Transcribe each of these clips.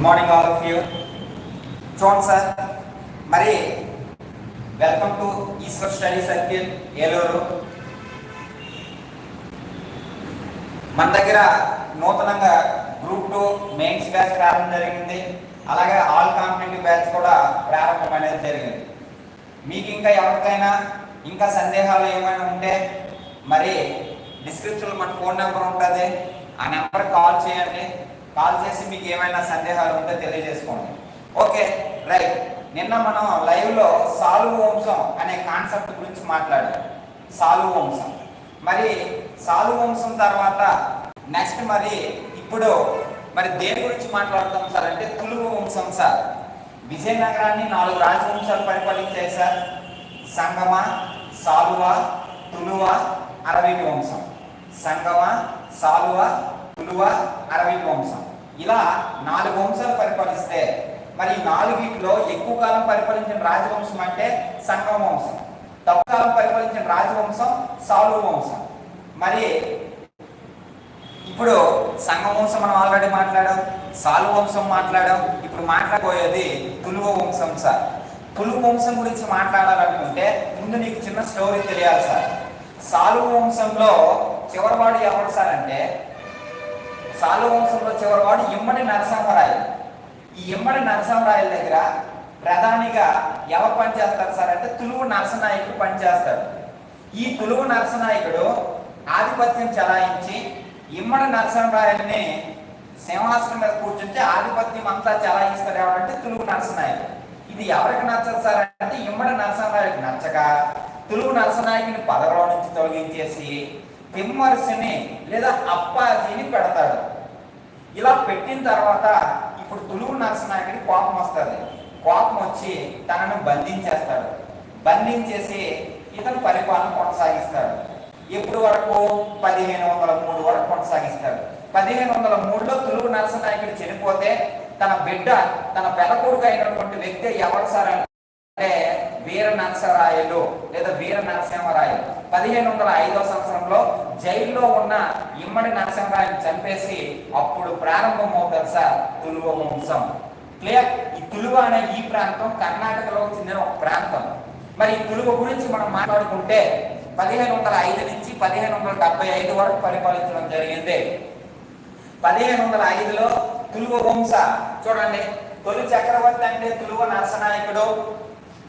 Good morning all of you చూడండి sir మరి welcome to Eswar study circle Eluru మన దగ్గర నూతనంగా గ్రూప్ టూ మెయిన్స్ బ్యాచ్ ప్రారంభం జరిగింది. అలాగే ఆల్ కాంపిటేటివ్ బ్యాచ్ కూడా ప్రారంభం అనేది జరిగింది. మీకు ఇంకా ఎవరికైనా ఇంకా సందేహాలు ఏమైనా ఉంటే మరి డిస్క్రిప్షన్లో మన ఫోన్ నెంబర్ ఉంటుంది. ఆ నెంబర్ కాల్ చేయండి. కాల్ చేసి మీకు ఏమైనా సందేహాలు ఉంటే తెలియజేసుకోండి. Okay right. నిన్న మనం లైవ్లో సాలు వంశం అనే కాన్సెప్ట్ గురించి మాట్లాడాం. సాలు వంశం. మరి సాలు వంశం తర్వాత నెక్స్ట్ మరి ఇప్పుడు మరి దేని గురించి మాట్లాడుతాం సార్? అంటే తులువు వంశం సార్. విజయనగరాన్ని నాలుగు రాజవంశాలు పరిపాలించాయి సార్. సంగమ సాలువ తులువ అరవి వంశం. సంగమ సాలువ తులువ అరవి వంశం. ఇలా నాలుగు వంశాలు పరిపాలిస్తే మరి నాలుగిట్లో ఎక్కువ కాలం పరిపాలించిన రాజవంశం అంటే సంగమ వంశం. తక్కువ కాలం పరిపాలించిన రాజవంశం సాలు వంశం. మరి ఇప్పుడు సంగమ వంశం మనం ఆల్రెడీ మాట్లాడాం సాలు వంశం మాట్లాడాం ఇప్పుడు మాట్లాడబోయేది తులువ వంశం సార్. తులువ వంశం గురించి మాట్లాడాలనుకుంటే ముందు నీకు చిన్న స్టోరీ తెలియాలి సార్. సాలు వంశంలో చివరివాడు ఎవరు సార్ అంటే సాలు వంశంలో చివరివాడు ఇమ్మడి నరసింహరాయలు. ఈ ఇమ్మడి నరసింహరాయల దగ్గర ప్రధానిగా ఎవరు పనిచేస్తారు సార్ అంటే తులువు నరసనాయకుడు పనిచేస్తాడు. ఈ తులువు నరసనాయకుడు ఆధిపత్యం చలాయించి ఇమ్మడి నరసింహరాయల్ని సింహాసనం మీద కూర్చుంటే ఆధిపత్యం అంతా చలాయిస్తాడు ఎవరంటే తులువు నరసనాయకుడు. ఇది ఎవరికి నచ్చదు సార్ అంటే ఇమ్మడి నరసింహరాయకి నచ్చక తులువు నరసనాయకుని పదవిలో నుంచి తొలగించేసి తిమ్మరుసిని లేదా అప్పాజీని పెడతాడు. ఇలా పెట్టిన తర్వాత ఇప్పుడు తులువు నరసనాయకుడి కోపం వస్తుంది. కోపం వచ్చి తనను బంధించేస్తాడు. బంధించేసి ఇతను పరిపాలన కొనసాగిస్తాడు. ఎప్పుడు వరకు? పదిహేను వందల మూడు వరకు కొనసాగిస్తాడు. పదిహేను వందల మూడులో తులువు నరసనాయకుడు చనిపోతే తన బిడ్డ తన పెద్ద కొడుకు అయినటువంటి వ్యక్తి ఎవరు సార్ అంటే వీర నరసరాయలు లేదా వీర నరసింహరాయలు పదిహేను వందల ఐదో సంవత్సరంలో జైల్లో ఉన్న ఇమ్మడి నరసింహరాయలు చంపేసి అప్పుడు ప్రారంభం అవుతారు సార్ తులువ వంశం. క్లియర్? ఈ తులువ అనే ఈ ప్రాంతం కర్ణాటకలో చెందిన ఒక ప్రాంతం. మరి ఈ తులువ గురించి మనం మాట్లాడుకుంటే పదిహేను వందల ఐదు నుంచి పదిహేను వందల డెబ్బై ఐదు వరకు పరిపాలించడం జరిగింది. పదిహేను వందల ఐదులో తులువ వంశ. చూడండి తొలి చక్రవర్తి అంటే తులువ నరసనాయకుడు.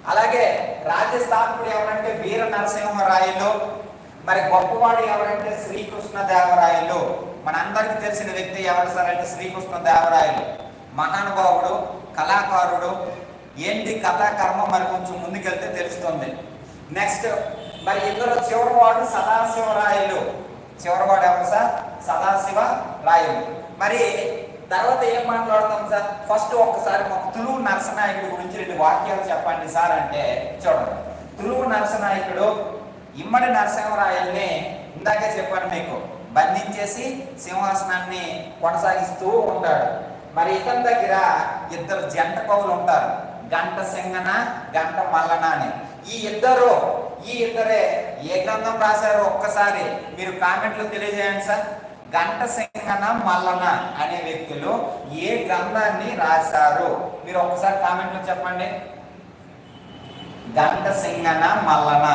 అలాగే రాజ్యస్థాపకుడు ఎవరంటే వీర నరసింహరాయలు మరి గొప్పవాడు ఎవరంటే శ్రీకృష్ణ దేవరాయలు మనందరికీ తెలిసిన వ్యక్తి ఎవరు సార్ అంటే శ్రీకృష్ణ దేవరాయలు మహానుభావుడు కళాకారుడు ఏంటి కథాకర్మ మరి కొంచెం ముందుకెళ్తే తెలుస్తుంది. నెక్స్ట్ మరి ఇందులో చివరివాడు సదాశివరాయలు. చివరివాడు ఎవరు సార్? సదాశివ రాయలు మరి తర్వాత ఏం మాట్లాడతాం సార్? ఫస్ట్ ఒక్కసారి మాకు తులువు నరసనాయకుడు గురించి రెండు వాక్యాలు చెప్పండి సార్ అంటే చూడండి. తులువు నరసనాయకుడు ఇమ్మడి నరసింహరాయల్ని ఇందాకే చెప్పాను మీకు బంధించేసి సింహాసనాన్ని కొనసాగిస్తూ ఉంటాడు. మరి ఇతని దగ్గర ఇద్దరు జంట కవులు ఉంటారు. గంట సింగన గంట మల్లన అని. ఈ ఇద్దరు ఈ ఇద్దరే ఏ గ్రంథం రాశారో? ఒక్కసారి మీరు కామెంట్లో తెలియజేయండి సార్. గంట సింగ సింగన మల్లన అనే వ్యక్తులు ఏ గ్రంథాన్ని రాశారు? మీరు ఒక్కసారి కామెంట్లో చెప్పండి. Ganta Singana Mallana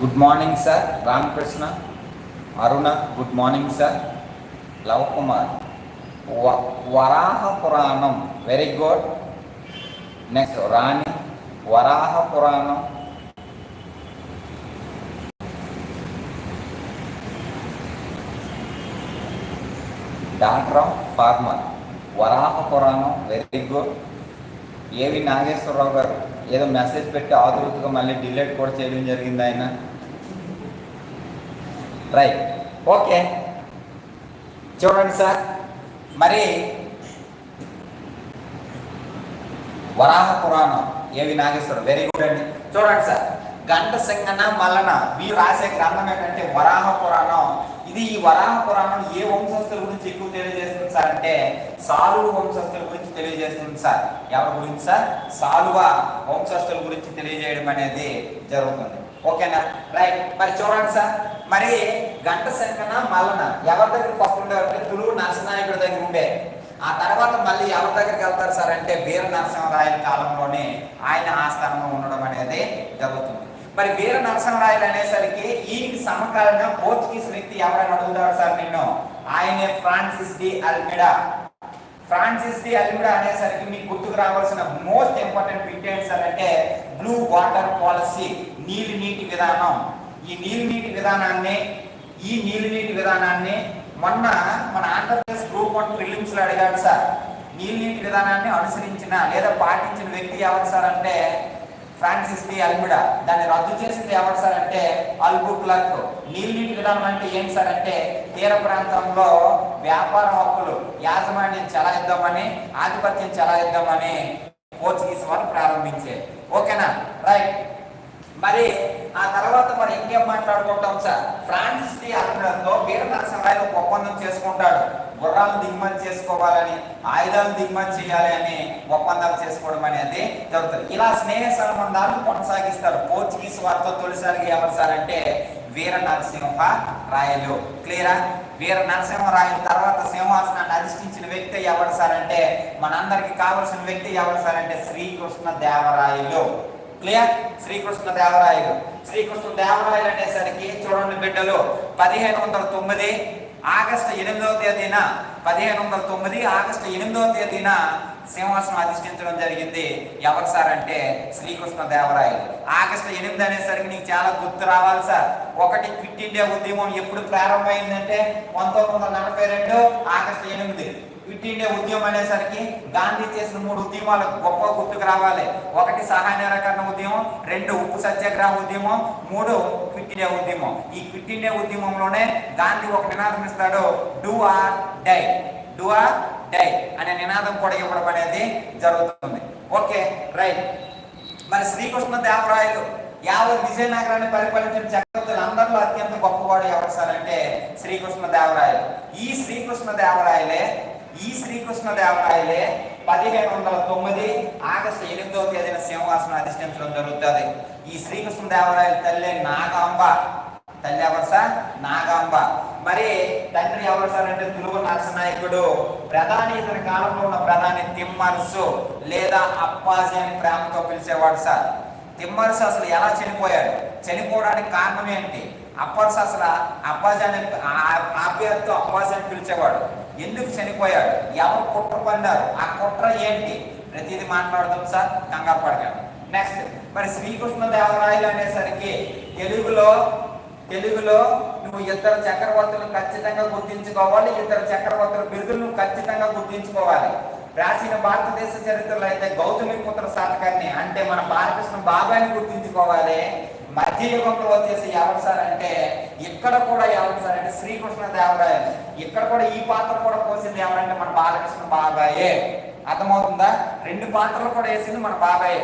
good morning sir Ramakrishna Aruna good morning sir Lav Kumar Varaha Puranam very good next Rani. Varaha Puranam doctor of farmer Varaha Puranam very good ఏవి నాగేశ్వరరావు గారు ఏదో మెసేజ్ పెట్టి ఆదురుతుగా మళ్ళీ డిలీట్ కూడా చేయడం జరిగింది ఆయన. రైట్ ఓకే చూడండి సార్. మరి వరాహ పురాణం ఏవి నాగేశ్వరం వెరీ గుడ్ అండి. చూడండి సార్. గంట సింగన మల్లన. వీరు రాసే గ్రంథం ఏంటంటే వరాహ పురాణం. ఇది ఇది ఈ వరాహ పురాణం ఏ వంశస్థుల గురించి ఎక్కువ తెలియజేస్తుంది సార్ అంటే సాలువ వంశస్థుల గురించి తెలియజేస్తుంది సార్. ఎవరి గురించి సార్? సాలువ వంశస్థుల గురించి తెలియజేయడం అనేది జరుగుతుంది. ఓకేనా? రైట్ మరి చూడండి సార్. మరి గంట శంకన మల్లన ఎవరి దగ్గర ఫస్ట్ ఉండేవారంటే తులువు నరసింహాయకుడి దగ్గర ఉండే. ఆ తర్వాత మళ్ళీ ఎవరి దగ్గరికి వెళ్తారు సార్ అంటే వీర నరసింహరాయల కాలంలోనే ఆయన ఆస్థానంలో ఉండడం అనేది జరుగుతుంది. మరి వీర నరసింహరాయలు అనేసరికి ఈయనకి సమకాలీన పోర్చుగీస్ వ్యక్తి ఎవరైనా అడుగుతారు సార్ నిన్ను? ఆయనే Francis de Almeida. Francis de Almeida అనేసరికి మీకు గుర్తుకు రావాల్సిన మోస్ట్ ఇంపార్టెంట్ బిట్ ఏంటి సార్ అంటే బ్లూ వాటర్ పాలసీ నీలి నీటి విధానం. ఈ నీలినీటి విధానాన్ని ఈ నీలినీటి విధానాన్ని మొన్న మన ఆంధ్రప్రదేశ్ గ్రూప్ వన్ ప్రిలిమ్స్లో అడిగాడు సార్. నీలినీటి విధానాన్ని అనుసరించిన లేదా పాటించిన వ్యక్తి ఎవరు సార్ అంటే ఫ్రాన్సిస్ డి అల్మిడా. దాన్ని రద్దు చేసింది ఎవరు సార్ అంటే అల్బు క్లర్క్ నీటి విధానం అంటే ఏంటి సార్ అంటే తీర ప్రాంతంలో వ్యాపార హక్కులు యాజమాన్యం చెలాయిద్దామని ఆధిపత్యం చెలాయిద్దామని పోర్చుగీస్ వాళ్ళు ప్రారంభించారు. ఓకేనా? రైట్. మరి ఆ తర్వాత మరి ఇంకేం మాట్లాడుకుంటాం సార్? ఫ్రాన్సిస్ డి అల్మిడాతో వీర నరసింహారాయలు ఒక ఒప్పందం చేసుకుంటాడు. గుర్రాలు దిగుమతి చేసుకోవాలని ఆయుధాలు దిగుమతి చేయాలి అని ఒప్పందాలు చేసుకోవడం అనేది జరుగుతుంది. ఇలా స్నేహ సంబంధాలు కొనసాగిస్తారు. పోర్చుగీస్ వారితో తొలిసారిగా ఎవరు సార్ అంటే వీర నరసింహ రాయలు. క్లియరా వీర నరసింహరాయల తర్వాత సింహాసనాన్ని అధిష్ఠించిన వ్యక్తి ఎవరు సార్ అంటే మనందరికి కావలసిన వ్యక్తి ఎవరు సార్ అంటే శ్రీకృష్ణ దేవరాయలు క్లియర్? శ్రీకృష్ణ దేవరాయలు. శ్రీకృష్ణ దేవరాయలు అనేసరికి చూడండి బిడ్డలు పదిహేను వందల తొమ్మిది ఆగస్టు ఎనిమిదవ తేదీన పదిహేను వందల తొమ్మిది ఆగస్టు ఎనిమిదవ తేదీన సింహాసనం అధిష్ఠించడం జరిగింది. ఎవరు సార్ అంటే శ్రీకృష్ణ దేవరాయలు. ఆగస్టు ఎనిమిది అనేసరికి నీకు చాలా గుర్తు రావాలి సార్. ఒకటి క్విట్ ఇండియా ఉద్యమం ఎప్పుడు ప్రారంభమైందంటే పంతొమ్మిది వందల నలభై రెండు ఆగస్టు ఎనిమిది. క్విట్ ఇండియా ఉద్యమం అనేసరికి గాంధీ చేసిన మూడు ఉద్యమాలు గొప్ప గుర్తుకు రావాలి. ఒకటి సహాయ నిరాకరణ ఉద్యమం రెండు ఉప్పు సత్యాగ్రహ ఉద్యమం మూడు క్విట్ ఇండియా ఉద్యమం. ఈ క్విట్ ఇండియా ఉద్యమంలోనే గాంధీ ఒక నినాదం ఇస్తాడు do or die do or die అనే నినాదం కూడా ఇవ్వడం అనేది జరుగుతుంది. Okay right. మరి శ్రీకృష్ణ దేవరాయలు యావత్ విజయనగరాన్ని పరిపాలించిన చక్రవర్తులు అందరిలో అత్యంత గొప్పవాడు ఎవరు సార్ అంటే శ్రీకృష్ణ దేవరాయలు. ఈ శ్రీకృష్ణ దేవరాయలే ఈ శ్రీకృష్ణ దేవరాయలే పదిహేను వందల తొమ్మిది ఆగస్టు ఎనిమిదవ తేదీన సింహాసనం అధిష్టించడం జరుగుతుంది. ఈ శ్రీకృష్ణ దేవరాయల తల్లి నాగాంబ. తల్లి ఎవరు సార్? నాగాంబ. మరి తండ్రి ఎవరు సార్ అంటే తులుగు నరసనాయకుడు ప్రధాని ఇతని కాలంలో ఉన్న ప్రధాని తిమ్మరుసు లేదా అప్పాజీ అని ప్రేమతో పిలిచేవాడు సార్. తిమ్మరుసు అసలు ఎలా చనిపోయాడు? చనిపోవడానికి కారణం ఏంటి? అప్పాస్ అసలు అప్పాజ్ అని ఆ- పేరుతో అప్పాజ్ అని పిలిచేవాడు. ఎందుకు చనిపోయాడు? ఎవరు కుట్ర పన్నారు ఆ కుట్ర ఏంటి? ప్రతిదీ మాట్లాడదాం సార్ కంగారు పడకండి. నెక్స్ట్ మరి శ్రీకృష్ణ దేవరాయలు అనేసరికి తెలుగులో తెలుగులో నువ్వు ఇద్దరు చక్రవర్తులను ఖచ్చితంగా గుర్తించుకోవాలి ఇద్దరు చక్రవర్తుల బిరుదులు నువ్వు ఖచ్చితంగా గుర్తించుకోవాలి. ప్రాచీన భారతదేశ చరిత్రలో అయితే గౌతమి పుత్ర శాతకాన్ని అంటే మన బాలకృష్ణ బాబాయిని గుర్తించుకోవాలి. మధ్యయుగంలో వచ్చేసి ఎవరు సార్ అంటే ఇక్కడ కూడా ఎవరు సార్ అంటే శ్రీకృష్ణ దేవరాయలు ఇక్కడ కూడా ఈ పాత్ర కూడా పోసింది ఎవరంటే మన బాలకృష్ణ బాబాయే. అర్థమవుతుందా? రెండు పాత్రలు కూడా వేసింది మన బాబాయే.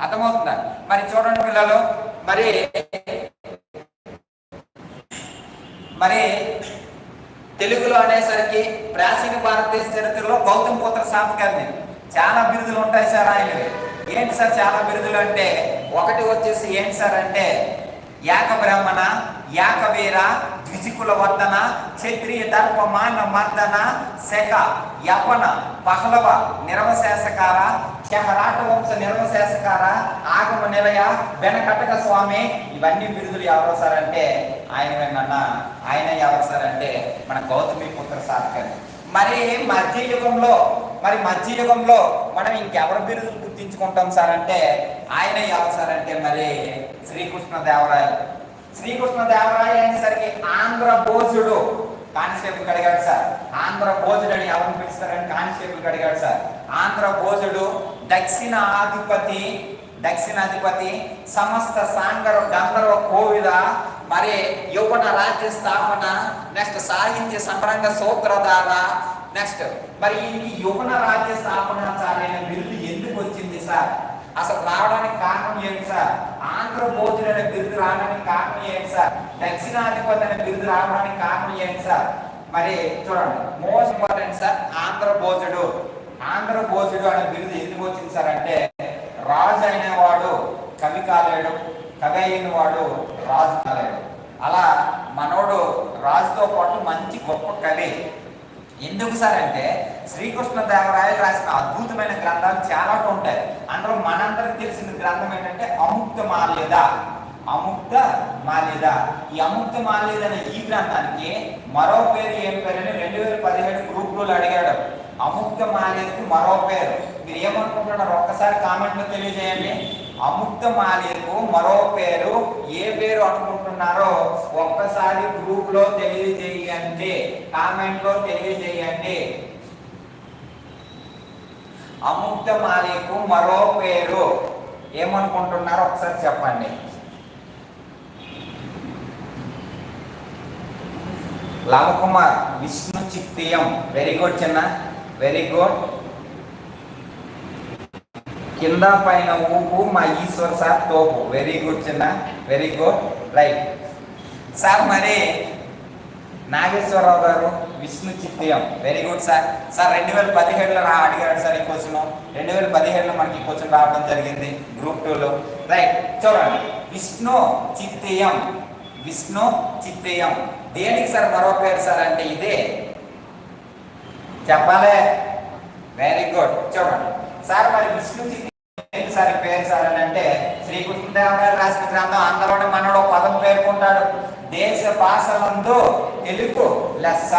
అర్థమవుతుందా? మరి చూడండి పిల్లలు మరి మరి తెలుగులో అనేసరికి ప్రాచీన భారతదేశ చరిత్రలో గౌతమ పుత్ర శాతకర్ణి చాలా బిరుదులు ఉంటాయి సార్ ఆయనవి. ఏంటి సార్ చాలా బిరుదులు అంటే? ఒకటి వచ్చేసి ఏంటి సార్ అంటే యాక బ్రాహ్మణ యాక వీర ద్విజికుల వర్ధన క్షత్రియ దర్ప మాన మర్దన శక యపన పహలవ నిర్వశేషకార చెహరాట వంశ నిర్వశేషకార ఆగమ నిలయ వెనకటక స్వామి ఇవన్నీ బిరుదులు ఎవరు సార్ అంటే? ఆయన వెన్న ఆయన ఎవరు సార్ అంటే? మన గౌతమి పుత్ర సార్ మరి మధ్యయుగంలో మరి మధ్యయుగంలో మనం ఇంకెవరి బిరుదులు గుర్తించుకుంటాం సార్ అంటే ఆయన ఎవరు సార్ అంటే మరి శ్రీకృష్ణ దేవరాయలు శ్రీకృష్ణ దేవరాయ అనేసరికి ఆంధ్ర భోజుడు కానిస్టేబుల్ అడిగాడు సార్. ఆంధ్ర భోజుడు అని ఎవరిని పిలుస్తారని కానిస్టేబుల్ అడిగాడు సార్. ఆంధ్ర భోజుడు దక్షిణ ఆధిపతి దక్షిణాధిపతి సమస్త సాంగర గంధర్వ కోవిద మరి యువన రాజ్య స్థాపన నెక్స్ట్ సాహిత్య సంరంగ సూత్రధార నెక్స్ట్ మరి ఈ యువన రాజ్య స్థాపనాచార్య బిల్లు బిరుదు ఎందుకు వచ్చింది సార్? అసలు రావడానికి కారణం ఏంటి సార్? ఆంధ్ర అనే బిరుదు రావడానికి కారణం ఏంటి సార్? దక్షిణాధిపతి అనే బిరుదు రావడానికి కారణం ఏంటి సార్? మరి చూడండి మోస్ట్ ఇంపార్టెంట్ సార్ ఆంధ్ర ఆంధ్రభోజుడు ఆంధ్ర భోజుడు అనే బిరుదు ఎందుకు వచ్చింది సార్ అంటే రాజు అయినవాడు కవి కాలేడు కవి అయిన వాడు రాజు కాలేడు. అలా మనోడు రాజుతో పాటు మంచి గొప్ప కవి. ఎందుకు సార్ అంటే శ్రీకృష్ణ దేవరాయలు రాసిన అద్భుతమైన గ్రంథాలు చాలా ఉంటాయి. అందులో మనందరికి తెలిసిన గ్రంథం ఏంటంటే అముక్త మాల్యద. అముక్త మాల్యద. ఈ అముక్త మాల్యద అనే ఈ గ్రంథానికి మరో పేరు ఏం పేరు అని రెండు వేల పదిహేడు గ్రూపులు అడిగాడు. అముక్త మాల్యదకి మరో పేరు. మీరు ఏమనుకుంటున్నారు? ఒక్కసారి కామెంట్లో తెలియజేయండి. అముక్త మాల్యకు మరో పేరు ఏ పేరు అనుకుంటున్నారు? ఒక్కసారి గ్రూప్లో తెలియజేయండి కామెంట్లో తెలియజేయండి. అముక్త మాలికు మరో పేరు. ఏమనుకుంటున్నారో ఒకసారి చెప్పండి. కుమార్ విష్ణు చిత్తియం వెరీ గుడ్ చిన్న. వెరీ గుడ్ కింద పైన ఊపు మా ఈశ్వర్ సార్ తోపు. వెరీ గుడ్ చిన్న. వెరీ గుడ్ రైట్ సార్ మరి నాగేశ్వరరావు గారు Vishnu చిత్తియం very good sir sir రెండు వేల పదిహేడులో రా అడిగాడు సార్ ఈ క్వశ్చన్ రెండు వేల పదిహేడులో మనకి క్వశ్చన్ రావడం జరిగింది గ్రూప్ టూలో రైట్ చూడండి. విష్ణు చిత్తయం విష్ణు చిత్తయం దేనికి సార్ మరో పేరు సార్ అంటే ఇదే? చెప్పాలే. వెరీ గుడ్ చూడండి. సార్ మరి విష్ణు చిత్తి సార్ పేరు సార్ అని అంటే శ్రీకృష్ణదేవరాయలు రాసిన గ్రంథం. అందులోనే మనడు పదం పేర్కొంటాడు. దేశ భాషలందు తెలుగు లెస్స.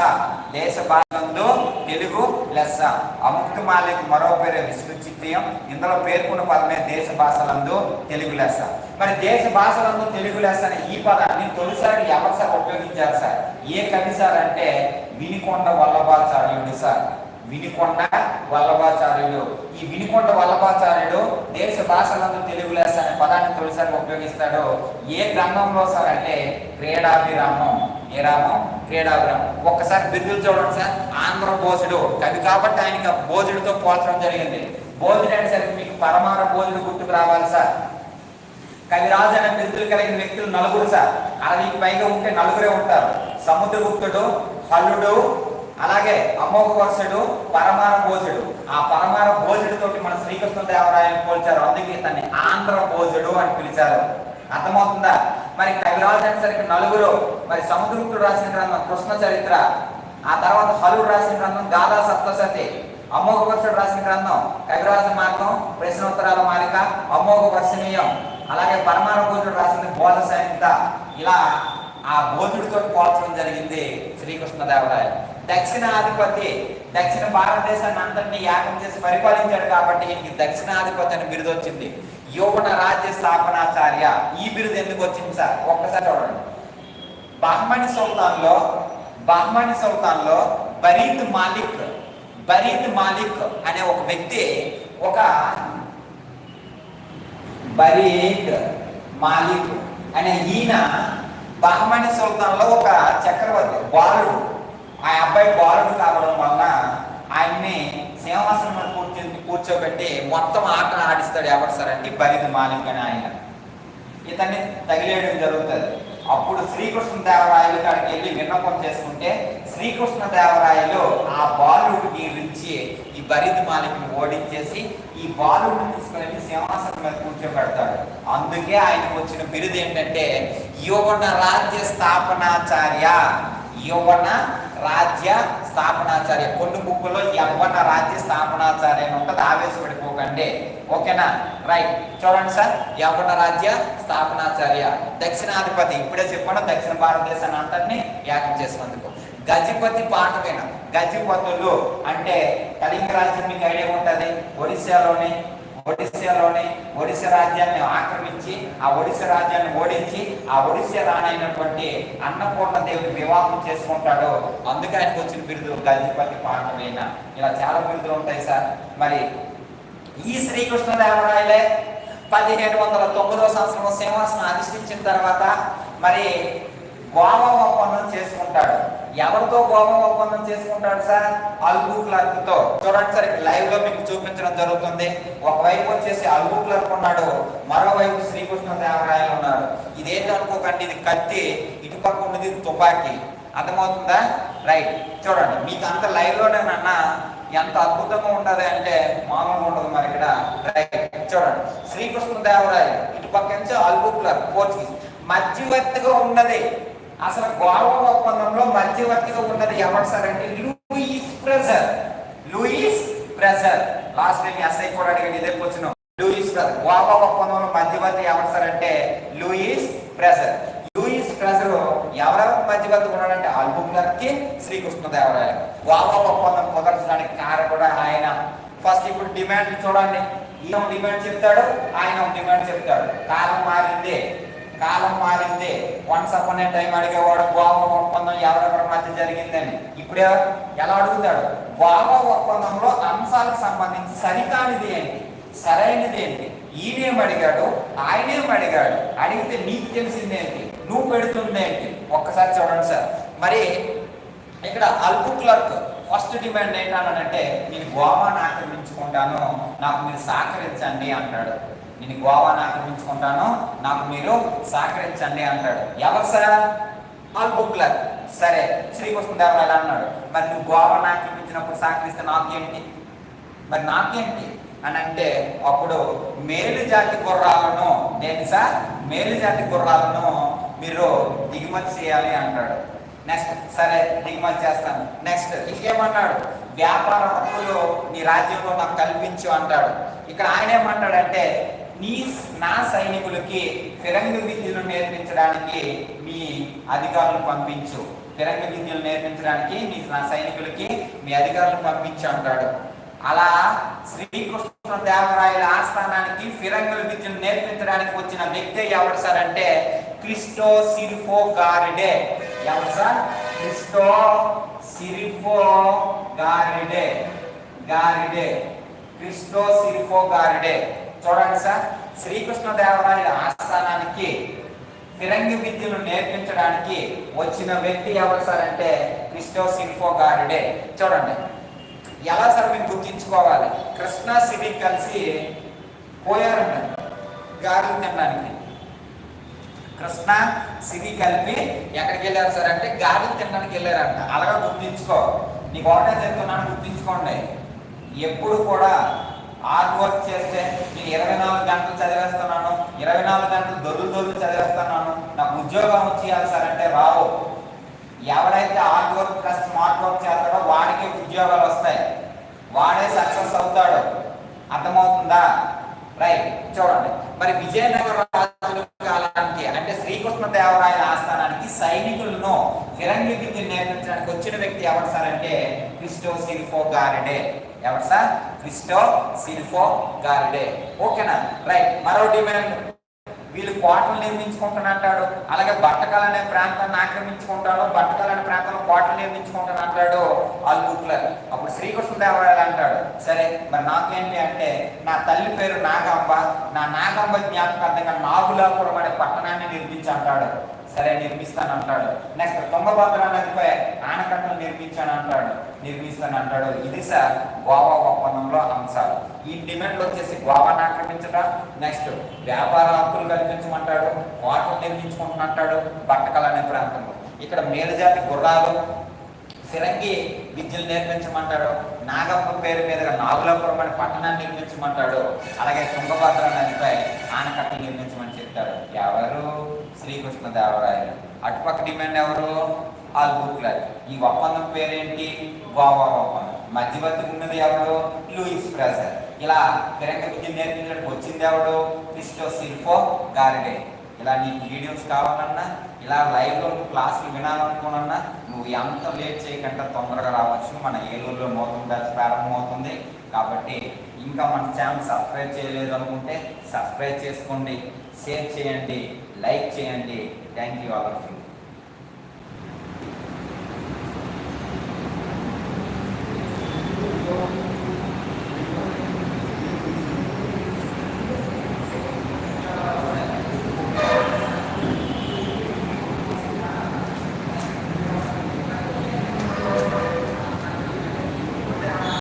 దేశ భాషలందు తెలుగు లెస్స. అముక్తిమాలికి మరో పేరు విష్ణు చిత్యం ఇందులో పేర్కొన్న పదమే దేశ భాషలందు తెలుగు లెస్స. మరి దేశ భాషలందు తెలుగు లెస్స అనే ఈ పదాన్ని తొలిసారి ఎవరు సార్ ఉపయోగించారు సార్? ఏ కవి సార్ అంటే వినికొండ వల్లభాచార్యుడు సార్. వినికొండ వల్లభాచార్యుడు. ఈ వినికొండ వల్లభాచార్యుడు దేశ భాషలందు తెలుగు లెస్స అనే పదాన్ని తొలిసారి ఉపయోగిస్తాడు. ఏ గ్రంథంలో సార్ అంటే క్రీడాభిరామం. ఏ రామం? క్రీడాభిరామం. ఒక్కసారి బిరుదులు చూడండి సార్. ఆంధ్ర భోజుడు. కవి కాబట్టి ఆయనకి భోజుడితో పోల్చడం జరిగింది. భోజుడు అనేసరికి మీకు పరమార భోజుడు గుర్తుకు రావాలి సార్. కవిరాజు అనే బిరుదులు కలిగిన వ్యక్తులు నలుగురు సార్. అరవైకి పైగా ఉంటే నలుగురే ఉంటారు. సముద్రగుప్తుడు హల్లుడు అలాగే అమోఘ వర్షుడు పరమార భోజుడు. ఆ పరమార భోజుడు తోటి మన శ్రీకృష్ణదేవరాయను పోల్చారు. అందుకే తన్ని ఆంధ్ర భోజుడు అని పిలిచారు. అర్థమవుతుందా? మరి కవిరాజు అనేసరికి నలుగురు మరి సముద్రగుప్తుడు రాసిన గ్రంథం కృష్ణ చరిత్ర ఆ తర్వాత హలుడు రాసిన గ్రంథం గాదా సప్తసతి అమోఘ వర్షుడు రాసిన గ్రంథం కవిరాజ మార్గం ప్రశ్నోత్తరాల మాలిక అమోఘ వర్షణీయం అలాగే పరమార భోజుడు రాసింది బోధ సంహిత. ఇలా ఆ భోజుడితో పోల్చడం జరిగింది శ్రీకృష్ణదేవరాయ దక్షిణాధిపతి దక్షిణ భారతదేశాన్ని అందరినీ యాగం చేసి పరిపాలించాడు కాబట్టి ఈయనకి దక్షిణాధిపతి అని బిరుదు వచ్చింది. యువన రాజ్య స్థాపనాచార్య. ఈ బిరుదు ఎందుకు వచ్చింది సార్? ఒక్కసారి చూడండి. బహ్మణి సుల్తాన్లో బహ్మణి సుల్తాన్లో బరీద్ మాలిక్ బరీద్ మాలిక్ అనే ఒక వ్యక్తి ఒక బరీద్ మాలిక్ అనే ఈయన బహ్మణి సుల్తాన్లో ఒక చక్రవర్తి బాలుడు. ఆ అబ్బాయి బాలుడు కావడం వలన ఆయన్ని సింహాసనం మీద కూర్చో కూర్చోబెట్టి మొత్తం ఆట ఆడిస్తాడు ఎవరు సార్ అంటే బరీద్ మాలిక్ అని ఆయన ఇతన్ని తగిలేయడం జరుగుతుంది. అప్పుడు శ్రీకృష్ణ దేవరాయలు కాడికి వెళ్ళి విన్నపం చేసుకుంటే శ్రీకృష్ణ దేవరాయలు ఆ బాలుడికి రుచి ఈ బరిది మాలికని ఓడించేసి ఈ బాలుడిని తీసుకుని సింహాసనం మీద కూర్చోబెడతాడు. అందుకే ఆయనకు వచ్చిన బిరుదు ఏంటంటే యువన రాజ్య స్థాపనాచార్య యువన రాజ్య స్థాపనాచార్య. కొన్ని బుక్కులో యవ్వన రాజ్య స్థాపనాచార్య అని ఉంటుంది. ఆవేశపడిపోకండి. ఓకేనా? రైట్. చూడండి సార్ యవ్వన రాజ్య స్థాపనాచార్య. దక్షిణాధిపతి. ఇప్పుడే చెప్పాను దక్షిణ భారతదేశాన్ని అంతటిని ఏకం చేసినందుకు. గజపతి పాఠమైన గజపతులు అంటే కళింగ రాజ్యం మీకు ఐడియా ఉంటుంది? ఒడిశాలోని ఒడిశాలోని ఒడిశా రాజ్యాన్ని ఆక్రమించి ఆ ఒడిశా రాజ్యాన్ని ఓడించి ఆ ఒడిశా రాణి అన్నపూర్ణ దేవుని వివాహం చేసుకుంటాడు. అందుకే ఆయనకు వచ్చిన బిరుదు గజపతి పాండవైన ఇలా చాలా బిరుదులు ఉంటాయి సార్. మరి ఈ శ్రీకృష్ణదేవరాయలే పదిహేడు వందల తొమ్మిదవ సంవత్సరం సింహాసనం అధిష్ఠించిన తర్వాత మరి గోవా ఒప్పందం చేసుకుంటాడు. ఎవరితో గోవా ఒప్పందం చేసుకుంటాడు సార్? అల్బు క్లర్క్తో చూడండి సార్ లైవ్లో మీకు చూపించడం జరుగుతుంది. ఒకవైపు వచ్చేసి అల్బు క్లర్క్ ఉన్నాడు మరోవైపు శ్రీకృష్ణ దేవరాయలు ఉన్నాడు ఇదేంటి అనుకోకండి ఇది కత్తి ఇటుపక్క ఉన్నది తుపాకీ. అర్థమవుతుందా? రైట్. చూడండి మీకు అంత లైవ్ లోనేనన్నా ఎంత అద్భుతంగా ఉంటది అంటే మామూలుగా ఉండదు మరి ఇక్కడ. రైట్. చూడండి శ్రీకృష్ణ దేవరాయలు ఇటుపక్క నుంచి నుంచి క్లర్క్ పోర్చుగీస్. మధ్యవర్తిగా ఉన్నది అసలు గోవా ఒప్పందంలో మధ్యవర్తిగా ఉన్నది ఎవరు సార్ అంటే లూయిస్ ప్రెజర్ లూయిస్ ప్రెజర్ లాస్ట్ టైం ఎస్ఐ కూడా అడిగాడు ఇదే వచ్చిన. లూయిస్ ప్రెజర్ గోవా ఒప్పందంలో మధ్యవర్తి ఎవరు సార్ అంటే లూయిస్ ప్రెజర్ లూయిస్ ప్రెజర్ ఎవరెవరు మధ్యవర్తి ఉన్నాడంటే అల్బుక్లర్కి శ్రీకృష్ణదేవరాయలు గోవా ఒప్పందం కుదర్చడానికి కూడా ఆయన. ఫస్ట్ ఇప్పుడు డిమాండ్ చూడండి. ఈయన డిమాండ్ చెప్తాడు ఆయన డిమాండ్ చెప్తాడు. కాలం మారింది. కాలం మారింది. వన్స్ అప్ అనే టైం అడిగేవాడు గోవా ఒప్పందం ఎవరెవరి మధ్య జరిగిందని. ఇప్పుడు ఎలా అడుగుతాడు? గోవా ఒప్పందంలో అంశాలకు సంబంధించి సరికానిది ఏంటి? సరైనది ఏంటి? ఈయనేం అడిగాడు? ఆయనేం అడిగాడు? అడిగితే నీకు తెలిసింది ఏంటి? నువ్వు పెడుతుంది ఏంటి? ఒక్కసారి చూడండి సార్. మరి ఇక్కడ అల్పు క్లర్క్ ఫస్ట్ డిమాండ్ ఏంటన్నాడంటే నేను గోవాను ఆక్రమించుకుంటాను నాకు మీరు సహకరించండి అంటాడు. నేను గోవాను ఆక్రమించుకుంటాను నాకు మీరు సహకరించండి అంటాడు. ఎవరు సార్? ఆల్ బుక్లర్. సరే శ్రీకృష్ణదేవరాయలు అన్నాడు. మరి నువ్వు గోవాను ఆక్రమించినప్పుడు సహకరిస్తే నాకేంటి? మరి నాకేంటి? అని అంటే అప్పుడు మేలు జాతి గుర్రాలను నేను సార్? మేలు జాతి గుర్రాలను మీరు దిగుమతి చేయాలి అంటాడు. నెక్స్ట్ సరే దిగుమతి చేస్తాను. నెక్స్ట్ ఇంకేమన్నాడు? వ్యాపార హక్కులు నీ రాజ్యంలో నాకు కల్పించు అంటాడు. ఇక్కడ ఆయన ఏమంటాడంటే నీ నా సైనికులకి ఫిరంగి విద్యను నేర్పించడానికి మీ అధికారులను పంపించు. ఫిరంగి విద్యలు నేర్పించడానికి మీ నా సైనికులకి మీ అధికారులను పంపించు అంటాడు. అలా శ్రీకృష్ణ దేవరాయల ఆస్థానానికి ఫిరంగుల విద్యను నేర్పించడానికి వచ్చిన వ్యక్తి ఎవరు సార్ అంటే క్రిస్టో సిరిఫో గారిడే. ఎవరు సార్? క్రిస్టో సిరిఫో గారిడే. గారిడే. క్రిస్టో సిరిఫో గారిడే. చూడండి సార్ శ్రీకృష్ణ దేవరాయల ఆస్థానానికి ఫిరంగి విద్యను నేర్పించడానికి వచ్చిన వ్యక్తి ఎవరు సార్ అంటే క్రిస్టో సిన్ఫో గారుడే చూడండి ఎలా సార్ మేము గుర్తించుకోవాలి? కృష్ణ సిరి కలిసి పోయారంట గారెలు తినడానికి. కృష్ణ సిరి కలిపి ఎక్కడికి వెళ్ళారు సార్ అంటే గారెలు తినడానికి వెళ్ళారంట. అలాగా గుర్తించుకో. నీకు ఒకటే చెప్తున్నాను గుర్తించుకోండి. ఎప్పుడు కూడా హార్డ్ వర్క్ చేస్తే నేను ఇరవై నాలుగు గంటలు చదివేస్తున్నాను ఇరవై నాలుగు గంటలు దొరులు దొరులు చదివేస్తున్నాను నాకు ఉద్యోగం వచ్చేయాలి సార్ అంటే రావు. ఎవడైతే hard work plus smart work చేస్తాడో వాడికి ఉద్యోగాలు వస్తాయి. వాడే సక్సెస్ అవుతాడు. అర్థమవుతుందా? రైట్ చూడండి. మరి విజయనగర రాజుల కాలానికి అంటే శ్రీకృష్ణ దేవరాయల ఆస్థానానికి సైనికులను ఫిరంగి విద్య నేర్పించడానికి వచ్చిన వ్యక్తి ఎవరు సార్ అంటే క్రిస్టో సిల్ఫో గారిడే. ఎవరు సార్? క్రిస్టో సిల్ఫో గారిడే. ఓకేనా? రైట్. మరో డిమాండ్. వీళ్ళు కోటలు నిర్మించుకుంటాను అంటాడు. అలాగే బట్టకల్ అనే ప్రాంతాన్ని ఆక్రమించుకుంటాడు. బట్టకల్ అనే ప్రాంతంలో కోటలు నిర్మించుకుంటాను అంటాడు అల్బుక్లర్ అప్పుడు శ్రీకృష్ణదేవరాయలు అంటాడు సరే మరి నాకేంటి అంటే నా తల్లి పేరు నాగంబ నా నాగంబ జ్ఞాపకార్థంగా నాగులాపురం అనే పట్టణాన్ని నిర్మించి అంటాడు. సరే నిర్మిస్తాను అంటాడు నెక్స్ట్ తుంగభద్ర నదిపై ఆనకట్టలు నిర్మించాను అంటాడు నిర్మిస్తాను అంటాడు ఇది సార్ గోవా ఒప్పందంలో అంశాలు. ఈ డిమాండ్లు వచ్చేసి గోవాను ఆక్రమించడం నెక్స్ట్ వ్యాపార హక్కులు కల్పించమంటాడు కోటలు నిర్మించుకుంటున్నట్టాడు బట్టకల అనే ప్రాంతంలో. ఇక్కడ మేలుజాతి గుర్రాలు ఫిరంగి విద్యలు నేర్పించమంటాడు నాగప్ప పేరు మీదుగా నాగులాపురం అనే పట్టణాన్ని నిర్మించమంటాడు. అలాగే తుంగభద్ర నదిపై ఆనకట్టలు నిర్మించమని చెప్తాడు ఎవరు? శ్రీకృష్ణ దేవరాయలు. అటుపక్క డిమాండ్ ఎవరు? ఆల్బుక్లర్ ఈ ఒప్పందం పేరేంటి? గోవా ఒప్పందం. మధ్యవర్తి ఉన్నది ఎవడు లూయిస్ ప్రెజర్ ఇలా ఫిరంగి విద్య నేర్పించడానికి వచ్చింది ఎవడు క్రిస్టో సిల్ఫో గారిడే. ఇలా నీకు వీడియోస్ కావాలన్నా ఇలా లైవ్లో క్లాసులు వినాలనుకున్నా నువ్వు ఎంత లేట్ చేయకుండా తొందరగా రావచ్చు. మన ఏలూరులో నూతన బ్యాచ్ ప్రారంభమవుతుంది కాబట్టి ఇంకా మన ఛానల్ సబ్స్క్రైబ్ చేయలేదు అనుకుంటే సబ్స్క్రైబ్ చేసుకోండి. షేర్ చేయండి. లైక్ చేయండి. Thank you all of you.